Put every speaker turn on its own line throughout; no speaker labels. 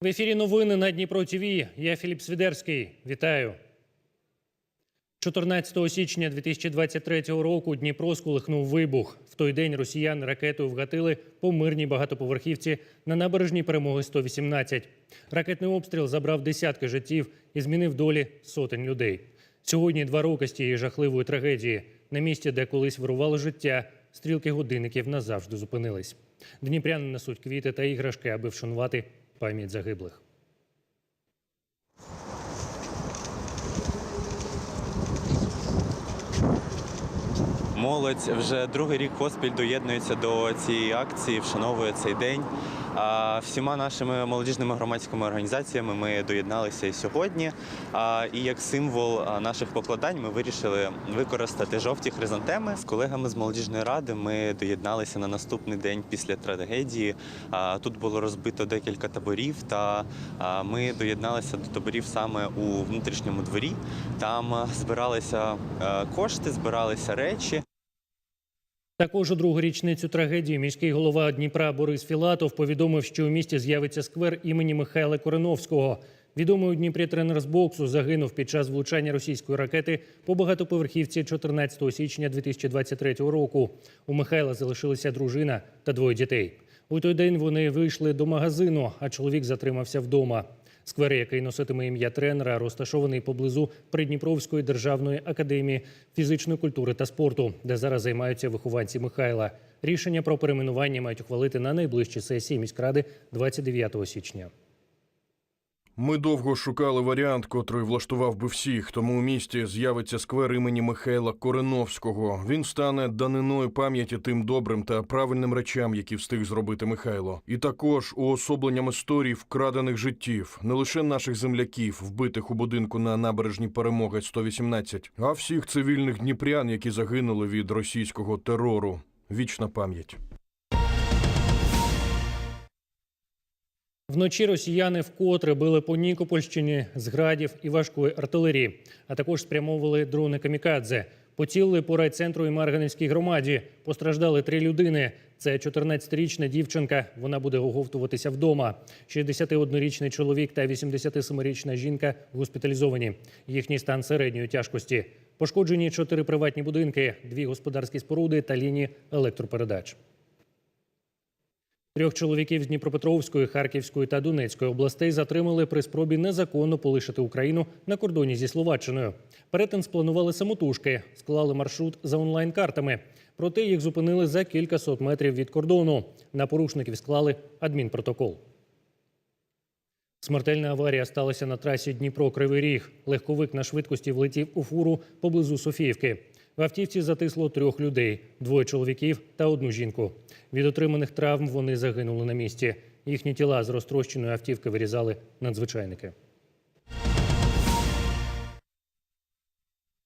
В ефірі новини на Дніпро ТВ. Я Філіп Свідерський. Вітаю. 14 січня 2023 року Дніпро сколихнув вибух. В той день росіяни ракетою вгатили по мирній багатоповерхівці на набережній перемоги 118. Ракетний обстріл забрав десятки життів і змінив долі сотень людей. Сьогодні два роки з тієї жахливої трагедії. На місці, де колись вирувало життя, стрілки годинників назавжди зупинились. Дніпряни несуть квіти та іграшки, аби вшанувати пам'ять загиблих.
Молодь вже другий рік поспіль доєднується до цієї акції, вшановує цей день. А всіма нашими молодіжними громадськими організаціями ми доєдналися і сьогодні. І як символ наших покладань ми вирішили використати жовті хризантеми. З колегами з молодіжної ради ми доєдналися на наступний день після трагедії. Тут було розбито декілька таборів, та ми доєдналися до таборів саме у внутрішньому дворі. Там збиралися кошти, збиралися речі.
Також у другу річницю трагедії міський голова Дніпра Борис Філатов повідомив, що у місті з'явиться сквер імені Михайла Кореновського. Відомий у Дніпрі тренер з боксу загинув під час влучання російської ракети по багатоповерхівці 14 січня 2023 року. У Михайла залишилися дружина та двоє дітей. У той день вони вийшли до магазину, а чоловік затримався вдома. Сквер, який носитиме ім'я тренера, розташований поблизу Придніпровської державної академії фізичної культури та спорту, де зараз займаються вихованці Михайла. Рішення про перейменування мають ухвалити на найближчій сесії міськради 29 січня.
Ми довго шукали варіант, котрий влаштував би всіх. Тому у місті з'явиться сквер імені Михайла Кореновського. Він стане даниною пам'яті тим добрим та правильним речам, які встиг зробити Михайло, і також уособленням історій вкрадених життів, не лише наших земляків, вбитих у будинку на набережній перемоги 118, а всіх цивільних дніпрян, які загинули від російського терору. Вічна пам'ять.
Вночі росіяни вкотре били по Нікопольщині з градів і важкої артилерії, а також спрямовували дрони камікадзе. Поцілили по райцентру і Марганецькій громаді. Постраждали три людини. Це 14-річна дівчинка. Вона буде оговтуватися вдома. 61-річний чоловік та 87-річна жінка госпіталізовані. Їхній стан середньої тяжкості. Пошкоджені чотири приватні будинки, дві господарські споруди та лінії електропередач. Трьох чоловіків з Дніпропетровської, Харківської та Донецької областей затримали при спробі незаконно полишити Україну на кордоні зі Словаччиною. Перетин спланували самотужки, склали маршрут за онлайн-картами. Проте їх зупинили за кількасот метрів від кордону. На порушників склали адмінпротокол. Смертельна аварія сталася на трасі Дніпро-Кривий Ріг. Легковик на швидкості влетів у фуру поблизу Софіївки. В автівці затисло трьох людей: двоє чоловіків та одну жінку. Від отриманих травм вони загинули на місці. Їхні тіла з розтрощеної автівки вирізали надзвичайники.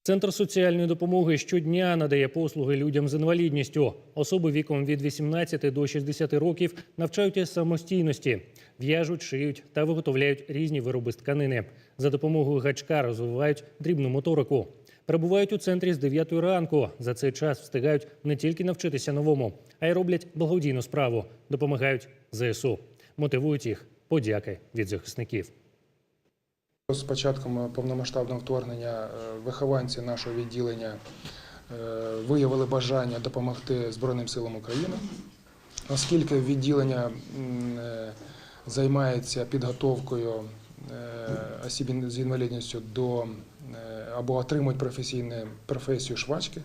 Центр соціальної допомоги щодня надає послуги людям з інвалідністю. Особи віком від 18 до 60 років навчаються самостійності, в'яжуть, шиють та виготовляють різні вироби з тканини. За допомогою гачка розвивають дрібну моторику. Перебувають у центрі з 9 ранку. За цей час встигають не тільки навчитися новому, а й роблять благодійну справу, допомагають ЗСУ. Мотивують їх подяки від захисників.
З початком повномасштабного вторгнення е, вихованці нашого відділення е, виявили бажання допомогти Збройним силам України, оскільки відділення е, займається підготовкою осіб з інвалідністю до або отримують професійну професію швачки,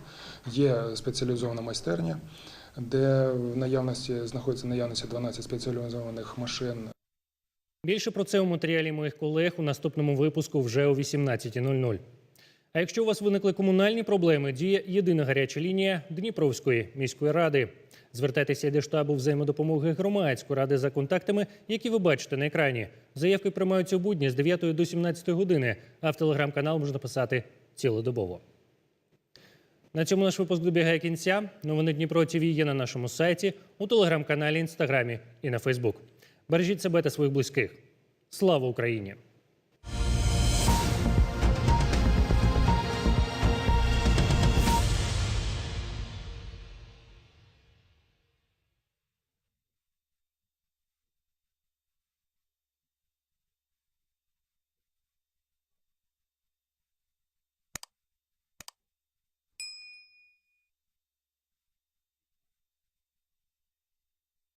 є спеціалізована майстерня, де в наявності знаходиться наявності 12 спеціалізованих машин
Більше про це у матеріалі моїх колег у наступному випуску вже о 18.00. А якщо у вас виникли комунальні проблеми, діє єдина гаряча лінія Дніпровської міської ради. Звертайтеся до штабу взаємодопомоги громадської ради за контактами, які ви бачите на екрані. Заявки приймаються у будні з 9 до 17 години, а в телеграм-канал можна писати цілодобово. На цьому наш випуск добігає кінця. Новини Дніпро ТВ є на нашому сайті, у телеграм-каналі, інстаграмі і на Фейсбук. Бережіть себе та своїх близьких. Слава Україні!